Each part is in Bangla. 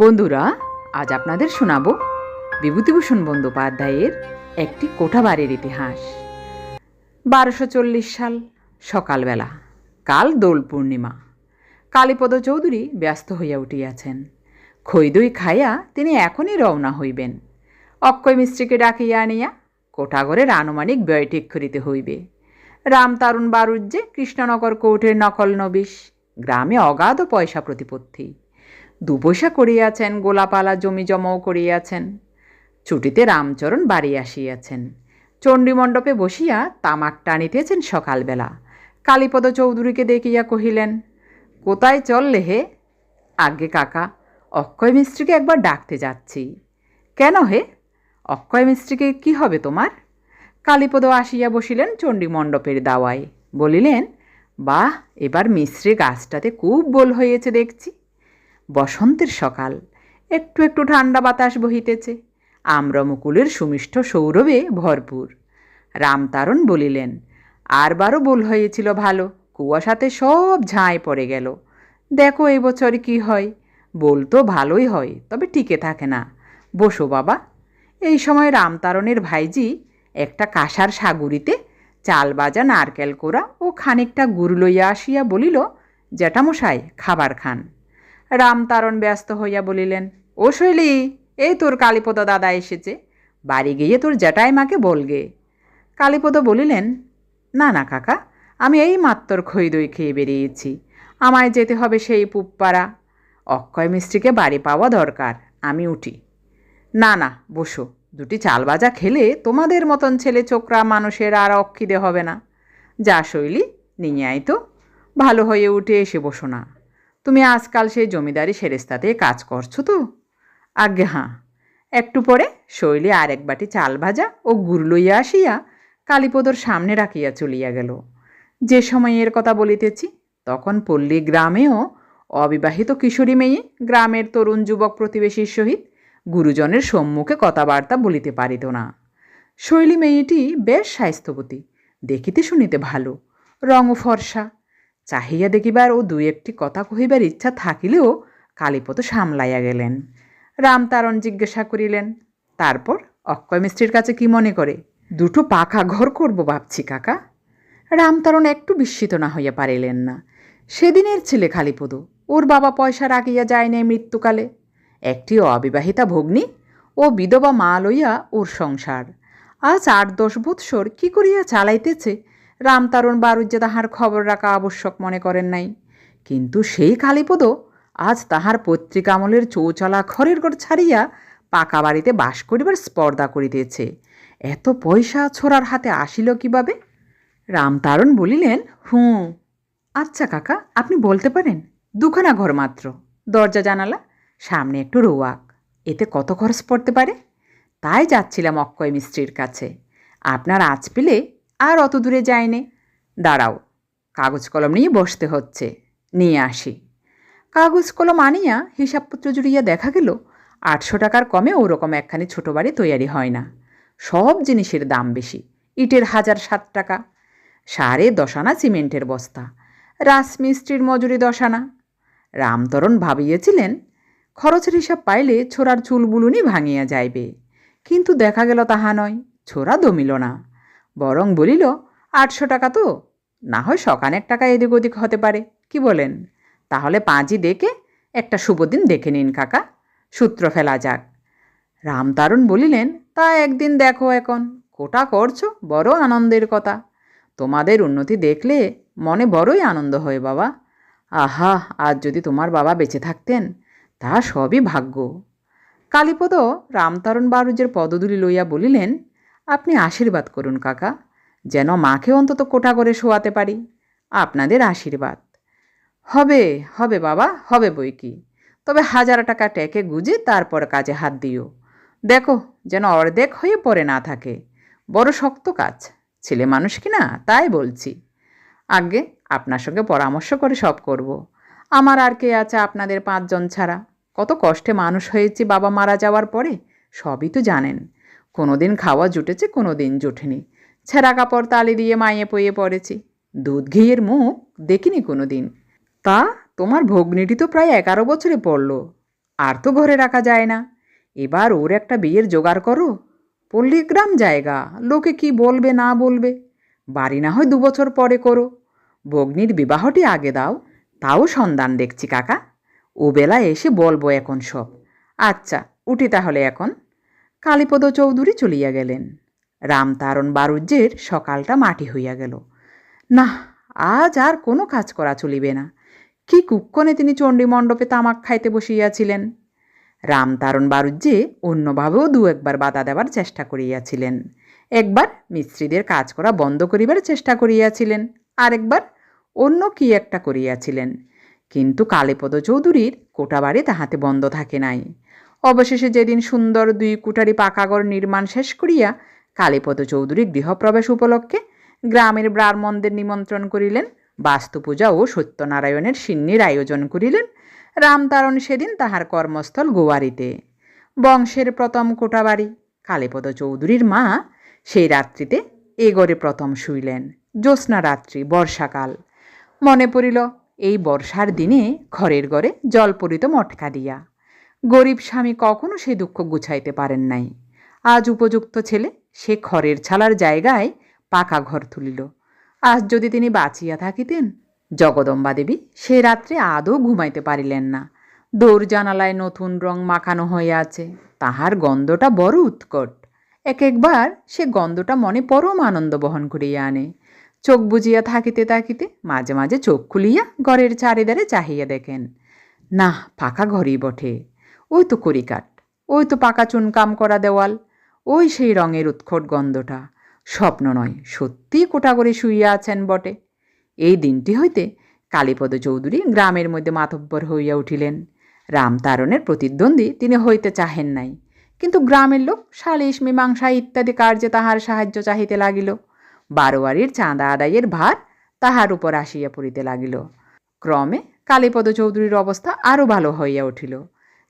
বন্ধুরা, আজ আপনাদের শোনাব বিভূতিভূষণ বন্দ্যোপাধ্যায়ের একটি কোঠাবাড়ির ইতিহাস। বারোশো চল্লিশ সাল, সকালবেলা, কাল দোল পূর্ণিমা। কালীপদ চৌধুরী ব্যস্ত হইয়া উঠিয়াছেন। খৈদই খাইয়া তিনি এখনই রওনা হইবেন। অক্ষয় মিস্ত্রিকে ডাকিয়া আনিয়া কোঠাঘরের আনুমানিক ব্যয় ঠিক করিতে হইবে। রামতারুণ বারুজ্যে কৃষ্ণনগর কোর্টের নকল নবিশ, গ্রামে অগাধ পয়সা প্রতিপত্তি। দু পয়সা করিয়াছেন, গোলাপালা জমি জমাও করিয়াছেন। ছুটিতে রামচরণ বাড়ি আসিয়াছেন। চণ্ডীমণ্ডপে বসিয়া তামাক টানিতেছেন সকালবেলা। কালীপদ চৌধুরীকে দেখিয়া কহিলেন, কোথায় চললে হে আজ্ঞে কাকা, অক্ষয় মিস্ত্রিকে একবার ডাকতে যাচ্ছি। কেন হে? অক্ষয় মিস্ত্রিকে কি হবে তোমার? কালীপদ আসিয়া বসিলেন চণ্ডীমণ্ডপের দাওয়ায়। বলিলেন, বাহ, এবার মিস্ত্রি গাছটাতে খুব বোল হয়েছে দেখছি। বসন্তের সকাল। একটু একটু ঠান্ডা বাতাস বহিতেছে। আম্রমুকুলের সুমিষ্ট সৌরভে ভরপুর। রামতারণ বলিলেন, আর বারও বোল হয়েছিল ভালো, কুয়াশাতে সব ঝাঁয় পড়ে গেল। দেখো এবছর কি হয়। বোল তো ভালোই হয়, তবে টিকে থাকে না। বসো বাবা। এই সময় রামতারণের ভাইজি একটা কাঁসার সাগুরিতে চাল বাজা, নারকেল কোড়া ও খানিকটা গুড় লইয়া আসিয়া বলিল, জ্যাঠামশাই, খাবার খান। রামতারণ ব্যস্ত হইয়া বলিলেন, ও শৈলী, এই তোর কালীপদ দাদা এসেছে। বাড়ি গিয়ে তোর জ্যাঠাই মাকে বলগে কালীপদ বলিলেন, না না, কাকা, আমি এই মাত্র খই দই খেয়ে বেরিয়েছি। আমায় যেতে হবে সেই পুপ্পাড়া অক্ষয় মিস্ত্রিকে বাড়ি পাওয়া দরকার, আমি উঠি। না না, বসো, দুটি চাল ভাজা খেলে তোমাদের মতন ছেলে চোকরা মানুষের আর অক্ষিদে হবে না। যা শৈলী, নিয়ে আয় তো। ভালো হয়ে উঠে এসে বসো না। তুমি আজকাল সেই জমিদারি সেরেস্তাতে কাজ করছ তো? আজ্ঞে, হাঁ। একটু পরে শৈলী আর এক বাটি চাল ভাজা ও গুড় লইয়া আসিয়া কালীপদর সামনে রাখিয়া চলিয়া গেল। যে সময় এর কথা বলিতেছি, তখন পল্লী গ্রামেও অবিবাহিত কিশোরী মেয়ে, গ্রামের তরুণ যুবক প্রতিবেশীর সহিত গুরুজনের সম্মুখে কথাবার্তা বলিতে পারিত না। শৈলী মেয়েটি বেশ স্বাস্থ্যবতী, দেখিতে শুনিতে ভালো রং ও ফর্সা চাহিয়া দেখিবার ও দুই একটি কথা কহিবার ইচ্ছা থাকিলেও কালীপদ সামলাইয়া গেলেন। রামতারণ জিজ্ঞাসা করিলেন, তারপর অক্ষয় মিস্ত্রির কাছে কি মনে করে? দুটো পাকা ঘর করব ভাবছি কাকা। রামতারণ একটু বিস্মিত না হইয়া পারিলেন না। সেদিনের ছেলে খালিপদ ওর বাবা পয়সা রাখিয়া যায় নাই মৃত্যুকালে। একটি অবিবাহিতা ভগ্নী ও বিধবা মা লইয়া ওর সংসার। আজ আট দশ বৎসর কি করিয়া চালাইতেছে রামতারণ বারুজ্যে তাহার খবর রাখা আবশ্যক মনে করেন নাই। কিন্তু সেই কালীপদ আজ তাহার পত্রিকামলের চৌচলা ঘরের ঘর ছাড়িয়া পাকা বাড়িতে বাস করিবার স্পর্ধা করিতেছে। এত পয়সা ছোড়ার হাতে আসিল কীভাবে? রামতারণ বলিলেন, হুঁ আচ্ছা কাকা, আপনি বলতে পারেন, দুখানা ঘর মাত্র, দরজা জানালা, সামনে একটু রোয়াক, এতে কত খরচ পড়তে পারে? তাই যাচ্ছিলাম অক্ষয় মিস্ত্রির কাছে। আপনার আজ পেলে আর অত দূরে যায়নি। দাঁড়াও কাগজ কলম নিয়ে বসতে হচ্ছে। নিয়ে আসি। কাগজ কলম আনিয়া হিসাবপত্র জুড়িয়া দেখা গেল, আটশো টাকার কমে ওরকম একখানি ছোটো বাড়ি তৈয়ারি হয় না। সব জিনিসের দাম বেশি, ইটের হাজার সাত টাকা। সাড়ে দশানা সিমেন্টের বস্তা রাসমিস্ত্রির মজুরি দশানা। রামতরণ ভাবিয়েছিলেন, খরচের হিসাব পাইলে ছোড়ার চুলবুলুনি ভাঙিয়া যাইবে। কিন্তু দেখা গেল তাহা নয় ছোড়া দমিল না। বরং বলিল, আটশো টাকা তো। না হয় সকানেক টাকা এদিক ওদিক হতে পারে, কি বলেন? তাহলে পাঁচই ডেকে একটা শুভ দিন দেখে নিন, কাকা। সূত্র ফেলা যাক। রামতারুণ বলিলেন, তা একদিন দেখো এখন। কোটা করছ, বড় আনন্দের কথা। তোমাদের উন্নতি দেখলে মনে বড়ই আনন্দ হয়, বাবা। আহা, আজ যদি তোমার বাবা বেঁচে থাকতেন, তা সবই ভাগ্য। কালীপদ রামতারণ বারুজের পদদুলি লইয়া বলিলেন আপনি আশীর্বাদ করুন, কাকা, যেন মাকে অন্তত কোটা করে শোয়াতে পারি। আপনাদের আশীর্বাদ। হবে হবে বাবা, হবে বই কি। তবে হাজার টাকা ট্যাকে গুজে তারপর কাজে হাত দিও। দেখো, যেন অর্ধেক হয়ে পড়ে না থাকে। বড় শক্ত কাজ। ছেলে মানুষ কি না? তাই বলছি। আগে আপনার সঙ্গে পরামর্শ করে সব করব। আমার আর কে আছে আপনাদের পাঁচজন ছাড়া? কত কষ্টে মানুষ হয়েছি বাবা মারা যাওয়ার পরে? সবই তো জানেন। কোনো দিন খাওয়া জুটেছে কোনো দিন জুটেনি। ছেঁড়া কাপড় তালি দিয়ে মাইয়ে পইয়ে পড়েছি। দুধ ঘিয়ের মুখ দেখিনি কোনো দিন তা তোমার ভগ্নিটি তো প্রায় এগারো বছরে পড়ল। আর তো ঘরে রাখা যায় না। এবার ওর একটা বিয়ের জোগাড় করো। পল্লীগ্রাম জায়গা, লোকে কি বলবে, না বলবে? বাড়ি না হয় দু বছর পরে করো। ভগ্নির বিবাহটি আগে দাও, তাও সন্ধান দেখছি কাকা। ও বেলা এসে বলব এখন সব। আচ্ছা উঠি তাহলে এখন। কালীপদ চৌধুরী চলিয়া গেলেন। রামতারণ বারুজ্যের সকালটা মাটি হইয়া গেল। না আজ আর কোনো কাজ করা চলিবে না। কি কুক্ষণে তিনি চণ্ডীমণ্ডপে তামাক খাইতে বসিয়াছিলেন। রামতারণ বারুজ্যে অন্যভাবেও দু একবার বাধা দেওয়ার চেষ্টা করিয়াছিলেন। একবার মিস্ত্রিদের কাজ করা বন্ধ করিবার চেষ্টা করিয়াছিলেন। আরেকবার অন্য কি একটা করিয়াছিলেন। কিন্তু কালীপদ চৌধুরীর কোটাবাড়ি তাহাতে বন্ধ থাকে নাই। অবশেষে যেদিন সুন্দর দুই কুটারি পাকাগর নির্মাণ শেষ করিয়া কালীপদ চৌধুরী গৃহপ্রবেশ উপলক্ষে গ্রামের ব্রাহ্মণদের নিমন্ত্রণ করিলেন, বাস্তুপূজা ও সত্যনারায়ণের সিন্নির আয়োজন করিলেন, রামতারণ সেদিন তাহার কর্মস্থল গোয়ারিতে। বংশের প্রথম কোটাবাড়ি, কালীপদ চৌধুরীর মা সেই রাত্রিতে এ প্রথম শুইলেন, জ্যোৎস্না রাত্রি, বর্ষাকাল। মনে পড়িল, এই বর্ষার দিনে ঘরের ঘরে জল পড়িত মটকা দিয়া। গরিব স্বামী কখনো সে দুঃখ গুছাইতে পারেন নাই। আজ উপযুক্ত ছেলে, সে খড়ের ছালার জায়গায় পাকা ঘর তুলিল। আজ যদি তিনি বাঁচিয়া থাকিতেন, জগদম্বা দেবী সে রাত্রে আদৌ ঘুমাইতে পারিলেন না। দৌড় জানালায় নতুন রং মাখানো হয়ে আছে, তাহার গন্ধটা বড় উৎকট। এক একবার সে গন্ধটা মনে পরম আনন্দ বহন করিয়া আনে। চোখ বুজিয়া থাকিতে থাকিতে মাঝে মাঝে চোখ খুলিয়া ঘরের চারিদারে চাহিয়া দেখেন না পাকা ঘরই বটে। ওই তো করিকাট ওই তো পাকা চুনকাম করা দেওয়াল, ওই সেই রঙের উৎকট গন্ধটা। স্বপ্ন নয়, সত্যিই কোটা করে শুইয়া আছেন বটে। এই দিনটি হইতে কালীপদ চৌধুরী গ্রামের মধ্যে মাতব্বর হইয়া উঠিলেন। রামতারণের প্রতিদ্বন্দ্বী তিনি হইতে চাহেন নাই। কিন্তু গ্রামের লোক সালিশ মীমাংসা ইত্যাদি কার্যে তাহার সাহায্য চাহিতে লাগিল। বারোয়ারির চাঁদা আদায়ের ভার তাহার উপর আসিয়া পড়িতে লাগিল। ক্রমে কালীপদ চৌধুরীর অবস্থা আরও ভালো হইয়া উঠিল।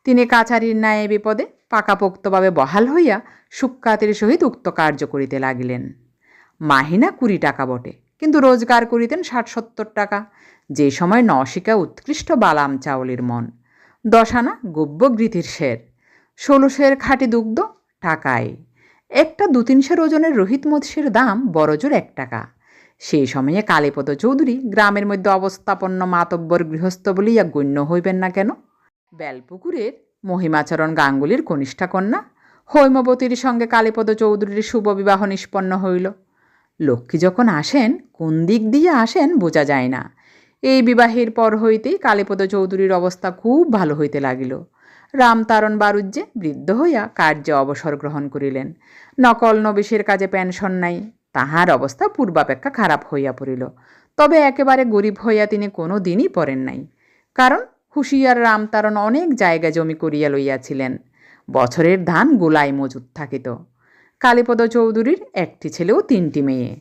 তিনি কাছারির ন্যায় বিপদে পাকাপোক্তভাবে বহাল হইয়া সুখ্যাতির সহিত উক্ত কার্য করিতে লাগিলেন। মাহিনা কুড়ি টাকা বটে, কিন্তু রোজগার করিতেন ষাট সত্তর টাকা। যে সময় নশিকা উৎকৃষ্ট বালাম চাউলের মন, দশানা গব্যগৃতির শের ষোলো শের খাঁটি দুগ্ধ টাকায় একটা দু তিনশের ওজনের রোহিত মৎস্যের দাম বড়জোর এক টাকা। সেই সময়ে কালীপদ চৌধুরী গ্রামের মধ্যে অবস্থাপন্ন মাতব্বর গৃহস্থ বলিয়া গণ্য হইবেন না কেন? বেলপুকুরের মহিমাচরণ গাঙ্গুলির কনিষ্ঠা কন্যা হৈমবতীর সঙ্গে কালীপদ চৌধুরীর শুভ বিবাহ নিষ্পন্ন হইল। লক্ষ্মী যখন আসেন, কোন দিক দিয়ে আসেন বোঝা যায় না। এই বিবাহের পর হইতেই কালীপদ চৌধুরীর অবস্থা খুব ভালো হইতে লাগিল। রামতারণ বারুজ্যে বৃদ্ধ হইয়া কার্যে অবসর গ্রহণ করিলেন। নকল নবিশের কাজে পেনশন নাই, তাহার অবস্থা পূর্বাপেক্ষা খারাপ হইয়া পড়িল। তবে একেবারে গরিব হইয়া তিনি কোনো দিনই পড়েন নাই। কারণ হুঁশিয়ার রামতারণ অনেক জায়গা জমি করিয়া লইয়াছিলেন। বছরের ধান গোলায় মজুত থাকিত। কালীপদ চৌধুরীর একটি ছেলে ও তিনটি মেয়ে।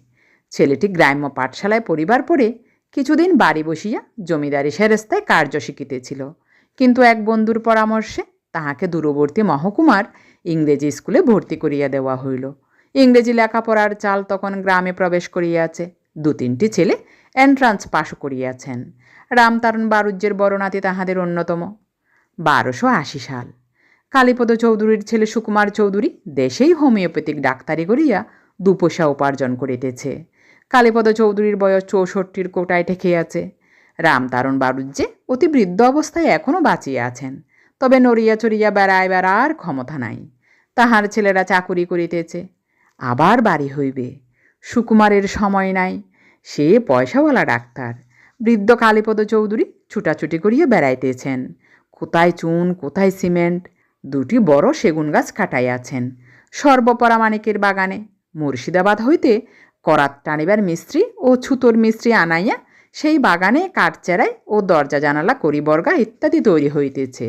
ছেলেটি গ্রাম্য পাঠশালায় পরিবার পড়ে কিছুদিন বাড়ি বসিয়া জমিদারি সেরেস্তায় কার্য শিখিতেছিল। কিন্তু এক বন্ধুর পরামর্শে তাহাকে দূরবর্তী মহকুমার ইংরেজি স্কুলে ভর্তি করিয়া দেওয়া হইল। ইংরেজি লেখাপড়ার চাল তখন গ্রামে প্রবেশ করিয়াছে। দু তিনটি ছেলে এন্ট্রান্স পাশ করিয়াছেন। রামতারণ বারুজ্যের বড় নাতি তাহাদের অন্যতম। বারোশো আশি সাল। কালীপদ চৌধুরীর ছেলে সুকুমার চৌধুরী দেশেই হোমিওপ্যাথিক ডাক্তারি করিয়া দুপয়সা উপার্জন করিতেছে। কালীপদ চৌধুরীর বয়স চৌষট্টির কোটায় ঠেকে আছে রামতারণ বারুজ্যে অতি বৃদ্ধ অবস্থায় এখনও বাঁচিয়া আছেন। তবে নড়িয়া চড়িয়া বেড়ায় বেড়ার ক্ষমতা নাই। তাহার ছেলেরা চাকুরি করিতেছে। আবার বাড়ি হইবে। সুকুমারের সময় নাই। সে পয়সাওয়ালা ডাক্তার। বৃদ্ধ কালীপদ চৌধুরী ছুটাছুটি করিয়া বেড়াইতেছেন। কোথায় চুন, কোথায় সিমেন্ট? দুটি বড় সেগুন গাছ কাটাইয়াছেন সর্বপরামানিকের বাগানে মুর্শিদাবাদ হইতে করাত টানিবার মিস্ত্রি ও ছুতোর মিস্ত্রি আনাইয়া সেই বাগানে কাঠচেরাই ও দরজা জানালা, করিবর্গা ইত্যাদি তৈরি হইতেছে।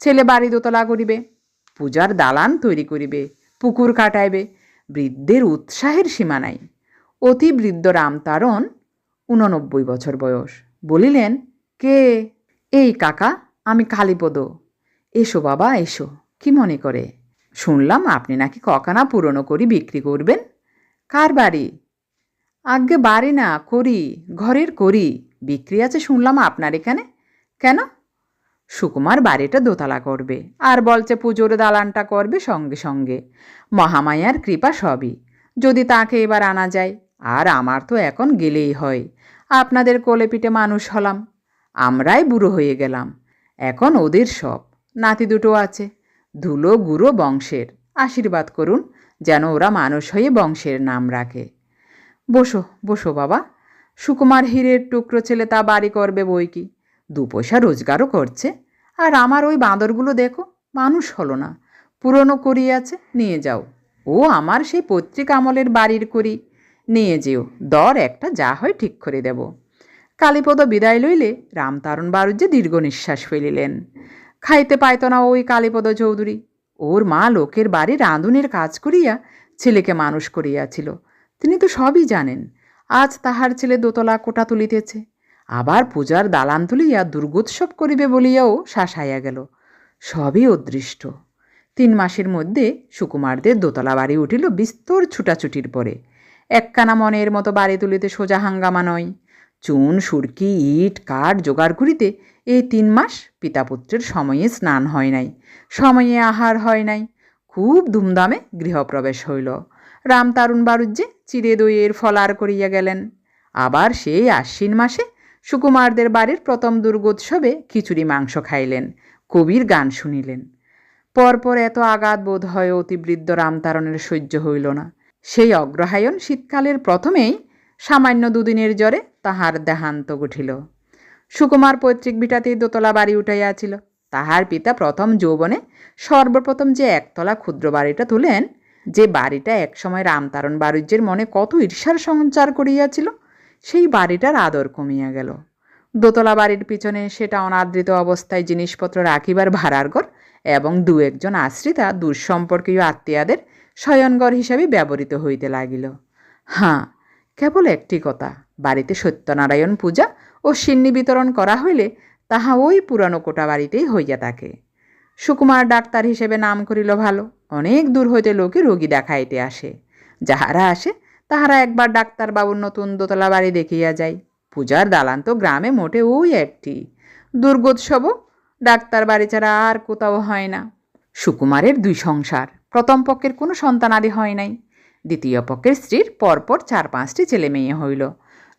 ছেলে বাড়ি দোতলা করিবে, পূজার দালান তৈরি করিবে, পুকুর কাটাইবে, বৃদ্ধের উৎসাহের সীমা নাই। অতি বৃদ্ধ রামতারণ উননব্বই বছর বয়স। বলিলেন, কে? এই কাকা, আমি কালীপদ। এসো বাবা, এসো। কি মনে করে? শুনলাম আপনি নাকি ককানা পুরনো করি বিক্রি করবেন। কার বাড়ি? আজ্ঞে বাড়ি না, করি, ঘরের করি। বিক্রি আছে শুনলাম আপনার এখানে। কেন? সুকুমার বাড়িটা দোতলা করবে, আর বলছে পুজোর দালানটা করবে সঙ্গে সঙ্গে। মহামায়ার কৃপা সবই। যদি তাকে এবার আনা যায় আর আমার তো এখন গেলেই হয়। আপনাদের কোলে পিঠে মানুষ হলাম। আমরাই বুড়ো হয়ে গেলাম। এখন ওদের সব। নাতি দুটো আছে। ধুলো গুঁড়ো বংশের। আশীর্বাদ করুন যেন ওরা মানুষ হয়ে বংশের নাম রাখে। বসো বসো বাবা। সুকুমার হীরের টুকরো ছেলে তা বাড়ি করবে বই কি? দু পয়সা রোজগারও করছে। আর আমার ওই বাঁদরগুলো দেখো, মানুষ হলো না। পুরনো করি আছে, নিয়ে যাও। ও আমার সেই পত্রিকা আমলের বাড়ির করি নিয়ে যেও। দর একটা যা হয় ঠিক করে দেব। কালীপদ বিদায় লইলে রামতারণ বারুজ্যে দীর্ঘ নিঃশ্বাস ফেলিলেন। খাইতে পাইত না ওই কালীপদ চৌধুরী। ওর মা লোকের বাড়ি রাঁধুনের কাজ করিয়া ছেলেকে মানুষ করিয়াছিল। তিনি তো সবই জানেন। আজ তাহার ছেলে দোতলা কোটা তুলিতেছে। আবার পূজার দালান তুলিয়া দুর্গোৎসব করিবে বলিয়াও শাসাইয়া গেল। সবই অদৃষ্ট। তিন মাসের মধ্যে সুকুমারদের দোতলা বাড়ি উঠিল বিস্তর ছুটাছুটির পরে। এককানা মনের মতো বাড়ি তুলিতে সোজা হাঙ্গামা নয়। চুন, সুরকি, ইট, কাঠ জোগাড় করিতে এই তিন মাস পিতাপুত্রের সময়ে স্নান হয় নাই, সময়ে আহার হয় নাই। খুব ধুমধামে গৃহপ্রবেশ হইল। রামতারুণ বারুজ্যে চিরে দইয়ের ফলার করিয়া গেলেন। আবার সেই আশ্বিন মাসে সুকুমারদের বাড়ির প্রথম দুর্গোৎসবে খিচুড়ি মাংস খাইলেন, কবির গান শুনিলেন। পরপর এত আঘাত বোধ হয় অতিবৃদ্ধ রামতারণের সহ্য হইল না। সেই অগ্রহায়ণ শীতকালের প্রথমেই সামান্য দুদিনের জ্বরে তাহার দেহান্ত ঘটিল সুকুমার পৈতৃক ভিটাতেই দোতলা বাড়ি উঠাইয়াছিল। তাহার পিতা প্রথম যৌবনে সর্বপ্রথম যে একতলা ক্ষুদ্র বাড়িটা তুলেন, যে বাড়িটা একসময় রামতারণ বাণিজ্যের মনে কত ঈর্ষার সঞ্চার করিয়াছিল, সেই বাড়িটার আদর কমিয়া গেল। দোতলা বাড়ির পিছনে সেটা অনাদৃত অবস্থায় জিনিসপত্র রাখিবার ভাড়ার ঘর এবং দু একজন আশ্রিতা দুঃসম্পর্কীয় আত্মীয়াদের শয়নঘর হিসাবে ব্যবহৃত হইতে লাগিল। হাঁ, কেবল একটি কথা, বাড়িতে সত্যনারায়ণ পূজা ও সিন্নি বিতরণ করা হইলে তাহা ওই পুরানো কোটা বাড়িতেই হইয়া থাকে। সুকুমার ডাক্তার হিসেবে নাম করিল ভালো, অনেক দূর হইতে লোকে রোগী দেখাইতে আসে। যাহারা আসে, তাহারা একবার ডাক্তারবাবুর নতুন দোতলা বাড়ি দেখিয়া যায়। পূজার দালান তো গ্রামে মোটে ওই একটি। দুর্গোৎসবও ডাক্তার বাড়ি ছাড়া আর কোথাও হয় না। সুকুমারের দুই সংসার। প্রথম পক্ষের কোনো সন্তানাদি হয় নাই। দ্বিতীয় পক্ষের স্ত্রীর পরপর চার পাঁচটি ছেলে মেয়ে হইল।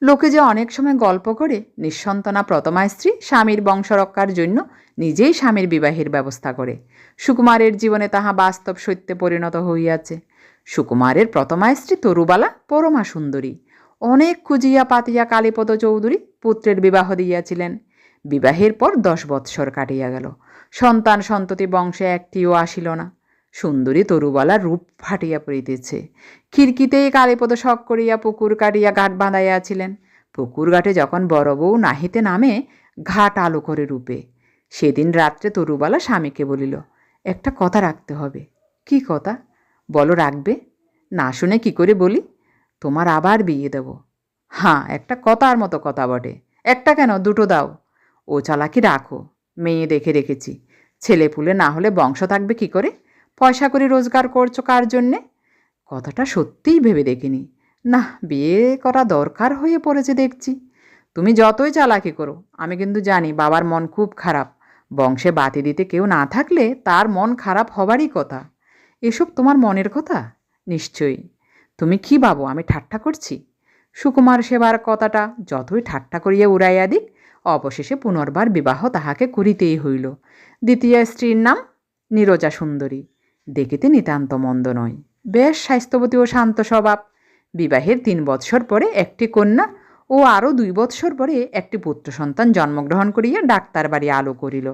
লোকে যে অনেক সময় গল্প করে, নিঃসন্তানা প্রথমা স্ত্রী স্বামীর বংশরক্ষার জন্য নিজেই স্বামীর বিবাহের ব্যবস্থা করে। সুকুমারের জীবনে তাহা বাস্তব সত্যে পরিণত হইয়াছে। সুকুমারের প্রথমা স্ত্রী তরুবালা পরমা সুন্দরী। অনেক খুঁজিয়া পাতিয়া কালীপদ চৌধুরী পুত্রের বিবাহ দিয়াছিলেন। বিবাহের পর দশ বৎসর কাটিয়া গেল। সন্তান সন্ততি বংশে একটিও আসিল না। সুন্দরী তরুবালার রূপ ফাটিয়া পড়িতেছে। খিড়কিতেই কালীপদ শখ করিয়া পুকুর কাটিয়া ঘাট বাঁধাইয়াছিলেন পুকুর ঘাটে যখন বড় বউ নাহিতে নামে, ঘাট আলো করে রূপে। সেদিন রাত্রে তরুবালা স্বামীকে বলিল, একটা কথা রাখতে হবে। কি কথা? বলো, রাখবে। না শুনে কি করে বলি? তোমার আবার বিয়ে দেব। হ্যাঁ একটা কথার মতো কথা বটে। একটা কেন? দুটো দাও। ও চালাকি রাখো। মেয়ে দেখে রেখেছি। ছেলে পুলে না হলে বংশ থাকবে কি করে? পয়সা করে রোজগার করছ কার জন্যে? কথাটা সত্যিই ভেবে দেখিনি। না বিয়ে করা দরকার হয়ে পড়েছে দেখছি। তুমি যতই চালাকি করো, আমি কিন্তু জানি বাবার মন খুব খারাপ। বংশে বাতি দিতে কেউ না থাকলে তার মন খারাপ হবারই কথা। এসব তোমার মনের কথা? নিশ্চয়ই। তুমি কি ভাবো, আমি ঠাট্টা করছি? সুকুমার সেবার কথাটা যতই ঠাট্টা করিয়া উড়াইয়া দিক, অবশেষে পুনর্বার বিবাহ তাহাকে করিতেই হইল। দ্বিতীয় স্ত্রীর নাম নীরজা সুন্দরী। দেখিতে নিতান্ত মন্দ নয় বেশ স্বাস্থ্যবতী ও শান্ত স্বভাব। বিবাহের তিন বৎসর পরে একটি কন্যা ও আরও দুই বৎসর পরে একটি পুত্র সন্তান জন্মগ্রহণ করিয়া ডাক্তার বাড়ি আলো করিল।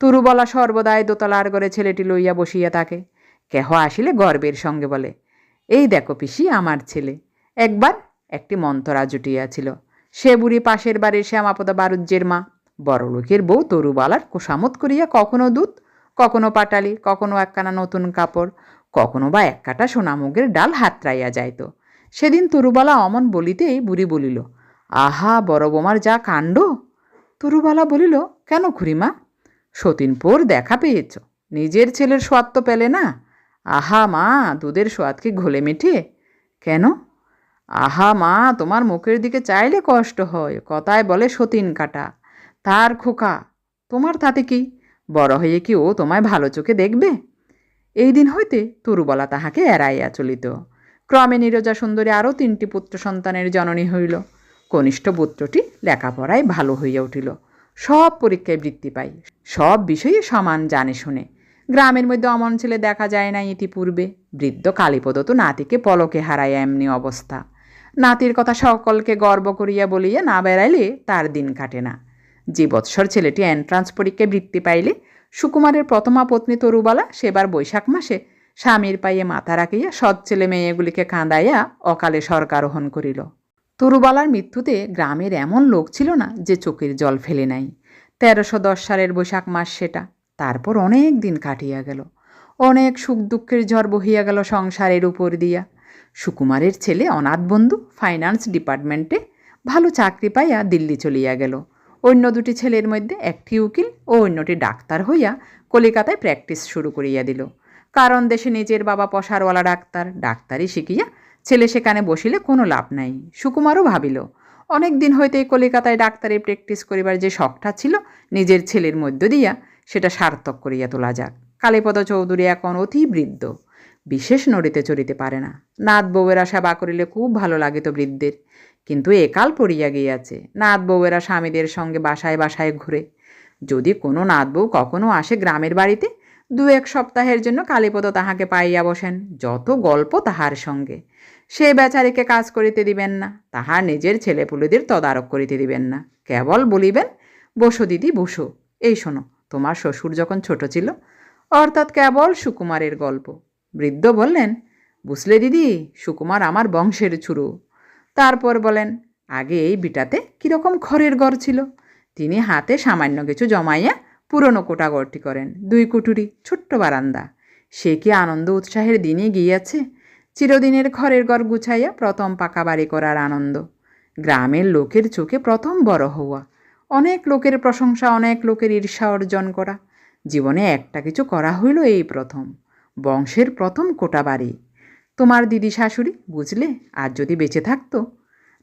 তরুবলা সর্বদাই দোতলার ঘরে ছেলেটি লইয়া বসিয়া থাকে। কেহ আসিলে গর্বের সঙ্গে বলে, এই দেখো পিসি, আমার ছেলে। একবার একটি মন্তরা জুটিয়াছিল। সে বুড়ি পাশের বাড়ির শ্যামাপদা বারুজ্যের মা। বড়লোকের বউ তরুবালার কোষামত করিয়া কখনো দুধ কখনো পাটালি, কখনো একখানা নতুন কাপড়, কখনো বা এক কাটা সোনামুগের ডাল হাতড়াইয়া যাইত। সেদিন তরুবালা অমন বলিতেই বুড়ি বলিল, আহা, বড় বোমার যা কাণ্ড! তরুবালা বলিল, কেন খুড়িমা? সতীনপুর দেখা পেয়েছ। নিজের ছেলের সোয়াদ তো পেলে না। আহা মা, দুধের সোয়াদকে ঘোলে মিঠে? কেন? আহা মা, তোমার মুখের দিকে চাইলে কষ্ট হয়। কথায় বলে সতীন কাটা। তার খোকা, তোমার তাতে কি বড় হয়ে কি ও তোমায় ভালো চোখে দেখবে? এই দিন হইতে তরুবলা তাহাকে এড়াইয়া চলিত। ক্রমে নীরজা সুন্দরী আরও তিনটি পুত্র সন্তানের জননী হইল। কনিষ্ঠ পুত্রটি লেখাপড়ায় ভালো হইয়া উঠিল। সব পরীক্ষায় বৃত্তি পাই সব বিষয়ে সমান জানে শুনে। গ্রামের মধ্যে অমন ছেলে দেখা যায় না ইতিপূর্বে। বৃদ্ধ কালীপদ তো নাতিকে পলকে হারায় এমনি অবস্থা। নাতির কথা সকলকে গর্ব করিয়া বলিয়া না বেড়াইলে তার দিন কাটে না। যে বৎসর ছেলেটি এন্ট্রান্স পরীক্ষায় বৃত্তি পাইলে, সুকুমারের প্রথমা পত্নী তরুবালা সেবার বৈশাখ মাসে স্বামীর পাইয়ে মাথা রাখিয়া সৎ ছেলে মেয়েগুলিকে কাঁদাইয়া অকালে সরকারোহণ করিল। তরুবালার মৃত্যুতে গ্রামের এমন লোক ছিল না যে চোখের জল ফেলে নাই। তেরোশো দশ সালের বৈশাখ মাস সেটা। তারপর অনেক দিন কাটিয়া গেল। অনেক সুখ দুঃখের ঝড় বহিয়া গেল সংসারের উপর দিয়া। সুকুমারের ছেলে অনাথ বন্ধু ফাইন্যান্স ডিপার্টমেন্টে ভালো চাকরি পাইয়া দিল্লি চলিয়া গেল। অন্য দুটি ছেলের মধ্যে একটি উকিল ও অন্যটি ডাক্তার হইয়া কলিকাতায় প্র্যাকটিস শুরু করিয়া দিল। কারণ দেশে নিজের বাবা পশারওয়ালা ডাক্তার, ডাক্তারই শিখিয়া ছেলে সেখানে বসিলে কোনো লাভ নাই, সুকুমারও ভাবিল। অনেক দিন হইতেই কলিকাতায় ডাক্তারি প্র্যাকটিস করিবার যে শখটা ছিল নিজের ছেলের মধ্য দিয়া, সেটা সার্থক করিয়া তোলা যাক। কালীপদ চৌধুরী এখন অতি বৃদ্ধ, বিশেষ নড়িতে চড়িতে পারে না। নাত বউয়েরা সেবা করিলে খুব ভালো লাগিত বৃদ্ধের। কিন্তু একাল পড়িয়া গিয়াছে। নাত বউয়েরা স্বামীদের সঙ্গে বাসায় বাসায় ঘুরে। যদি কোনো নাত বউ কখনো আসে গ্রামের বাড়িতে দু এক সপ্তাহের জন্য কালীপদ তাহাকে পাইয়া বসেন, যত গল্প তাহার সঙ্গে। সে বেচারিকে কাজ করিতে দিবেন না, তাহার নিজের ছেলেপুলেদের তদারক করিতে দিবেন না। কেবল বলিবেন, বসো দিদি, বসো। এই শোনো, তোমার শ্বশুর যখন ছোট ছিল, অর্থাৎ কেবল সুকুমারের গল্প। বৃদ্ধ বললেন, বুঝলে দিদি, সুকুমার আমার বংশের ছুরু। তারপর বলেন, আগে এই বিটাতে কীরকম খড়ের ঘর ছিল? তিনি হাতে সামান্য কিছু জমাইয়া পুরনো কোটাগরটি করেন, দুই কুটুরি, ছোট্ট বারান্দা। সে কি আনন্দ উৎসাহের দিনে গিয়াছে? চিরদিনের ঘরের ঘর গুছাইয়া প্রথম পাকা বাড়ি করার আনন্দ। গ্রামের লোকের চোখে প্রথম বড় হওয়া। অনেক লোকের প্রশংসা, অনেক লোকের ঈর্ষা অর্জন করা। জীবনে একটা কিছু করা হইল এই প্রথম। বংশের প্রথম কোটা বাড়ি। তোমার দিদি শাশুড়ি, বুঝলে? আর যদি বেঁচে থাকতো?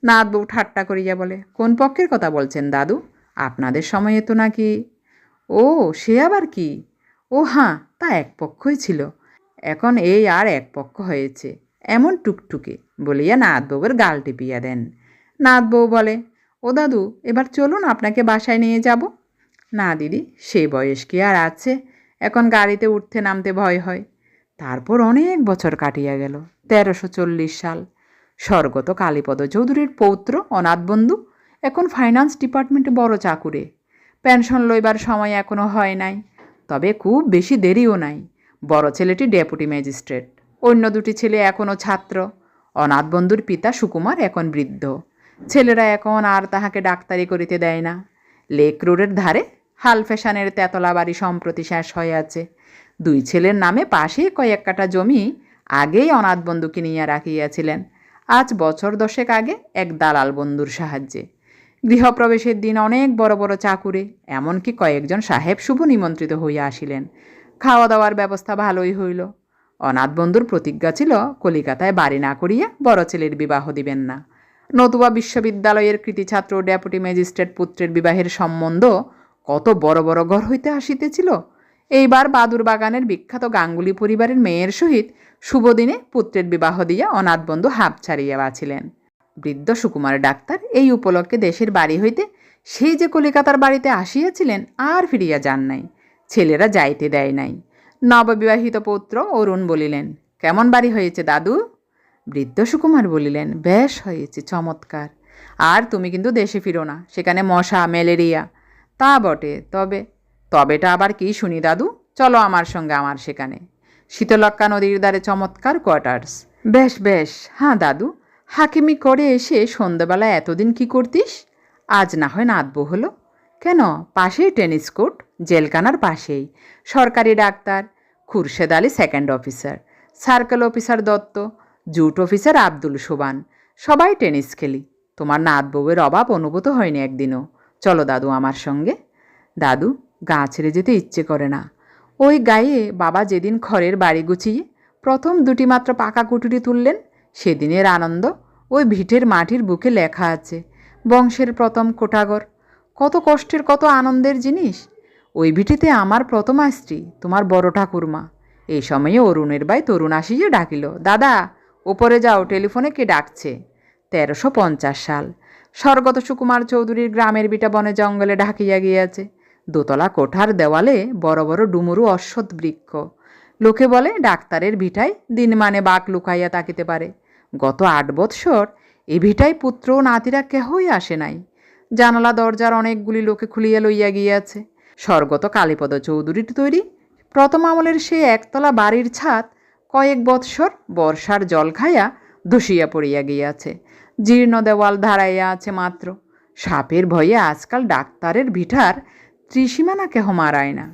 নাথ বউ ঠাট্টা করিয়া বলে, কোন পক্ষের কথা বলছেন দাদু? আপনাদের সময়ে তো নাকি? ও, সে আবার কি? ও হ্যাঁ তা এক পক্ষই ছিল। এখন এই আর এক পক্ষ হয়েছে, এমন টুকটুকে বলিয়া নাথ বউয়ের গাল টিপিয়া দেন। নাথ বউ বলে, ও দাদু, এবার চলুন আপনাকে বাসায় নিয়ে যাব। না দিদি, সে বয়স কি আর আছে? এখন গাড়িতে উঠতে নামতে ভয় হয়। তারপর অনেক বছর কাটিয়া গেল। তেরোশো চল্লিশ সাল। স্বর্গত কালীপদ চৌধুরীর পৌত্র, অনাথ বন্ধু, এখন ফাইন্যান্স ডিপার্টমেন্টে বড় চাকুরে। পেনশন লইবার সময় এখনও হয় নাই, তবে খুব বেশি দেরিও নাই। বড় ছেলেটি ডেপুটি ম্যাজিস্ট্রেট অন্য দুটি ছেলে এখনও ছাত্র। অনাথ বন্ধুর পিতা সুকুমার এখন বৃদ্ধ। ছেলেরা এখন আর তাহাকে ডাক্তারি করিতে দেয় না। লেক রোডের ধারে হাল ফ্যাশনের তেতলা বাড়ি সম্প্রতি শেষ হয়ে আছে দুই ছেলের নামে পাশে কয়েক কাটা জমি আগেই অনাথ বন্ধু কিনিয়া রাখিয়াছিলেন। আজ বছর দশেক আগে এক দালাল বন্ধুর সাহায্যে। গৃহপ্রবেশের দিন অনেক বড় বড় চাকুরে, এমনকি কয়েকজন সাহেব শুভ নিমন্ত্রিত হইয়া আসিলেন। খাওয়া দাওয়ার ব্যবস্থা ভালোই হইল। অনাথ বন্ধুর প্রতিজ্ঞা ছিল, কলিকাতায় বাড়ি না করিয়া বড় ছেলের বিবাহ দিবেন না। নতুবা বিশ্ববিদ্যালয়ের কৃতি ছাত্র, ডেপুটি ম্যাজিস্ট্রেট পুত্রের বিবাহের সম্বন্ধ কত বড় বড় ঘর হইতে আসিতেছিল এইবার বাদুর বাগানের বিখ্যাত গাঙ্গুলি পরিবারের মেয়ের সহিত শুভদিনে পুত্রের বিবাহ দিয়া অনাথ বন্ধু হাঁপ ছাড়িয়া বাঁচিলেন। বৃদ্ধ সুকুমার ডাক্তার এই উপলক্ষে দেশের বাড়ি হইতে সেই যে কলিকাতার বাড়িতে আসিয়াছিলেন আর ফিরিয়া যান নাই, ছেলেরা যাইতে দেয় নাই। নববিবাহিত পুত্র অরুণ বলিলেন, কেমন বাড়ি হয়েছে দাদু? বৃদ্ধ সুকুমার বলিলেন, বেশ হয়েছে, চমৎকার। আর তুমি কিন্তু দেশে ফিরো না, সেখানে মশা, ম্যালেরিয়া, তা বটে। তবে তবেটা আবার কি শুনি দাদু? চলো আমার সঙ্গে আমার সেখানে। শীতলক্কা নদীর ধারে চমৎকার কোয়ার্টার্স বেশ বেশ। হ্যাঁ দাদু, হাকিমি করে এসে সন্ধ্যাবেলা এতদিন কি করতিস? আজ না হয় নাতবো হলো। কেন? পাশেই টেনিস কোর্ট, জেলখানার পাশেই। সরকারি doctor, Khurshed Ali second officer circle officer Dutta, jute officer Abdul Sobhan. সবাই টেনিস খেলি। তোমার নাত বউয়ের অভাব অনুভূত হয়নি একদিনও। চলো দাদু আমার সঙ্গে। দাদু গা ছেড়ে যেতে ইচ্ছে করে না। ওই গায়ে বাবা যেদিন খড়ের বাড়ি গুছিয়ে প্রথম দুটি মাত্র পাকা কুটুরি তুললেন, সেদিনের আনন্দ ওই ভিটের মাটির বুকে লেখা আছে, বংশের প্রথম কোটাগর। কত কষ্টের, কত আনন্দের জিনিস। ওই ভিটিতে আমার প্রথমা স্ত্রী তোমার বড় ঠাকুরমা। এই সময়ে অরুণের বাই তরুণ আসিয়ে ডাকিল, দাদা, ওপরে যাও, টেলিফোনে কে ডাকছে? তেরোশো পঞ্চাশ সাল। স্বর্গত সুকুমার চৌধুরীর গ্রামের বিটা বনে জঙ্গলে ঢাকিয়া গিয়াছে। দোতলা কোঠার দেওয়ালে বড় বড় ডুমুরু অশ্বত্থ বৃক্ষ। লোকে বলে, ডাক্তারের ভিটায় দিন মানে বাঘ লুকাইয়া তাকিতে পারে। গত আট বৎসর এ ভিটায় পুত্র ও নাতিরা কেহই আসে নাই। জানালা দরজার অনেকগুলি লোকে খুলিয়া লইয়া গিয়াছে। স্বর্গত কালীপদ চৌধুরীর তৈরি প্রথম আমলের সেই একতলা বাড়ির ছাদ কয়েক বৎসর বর্ষার জল খাইয়া ধসিয়া পড়িয়া গিয়াছে। জীর্ণ দেওয়াল ধারাইয়া আছে মাত্র। সাপের ভয়ে আজকাল ডাক্তারের ভিটার ত্রিসীমানা কেহ মারায় না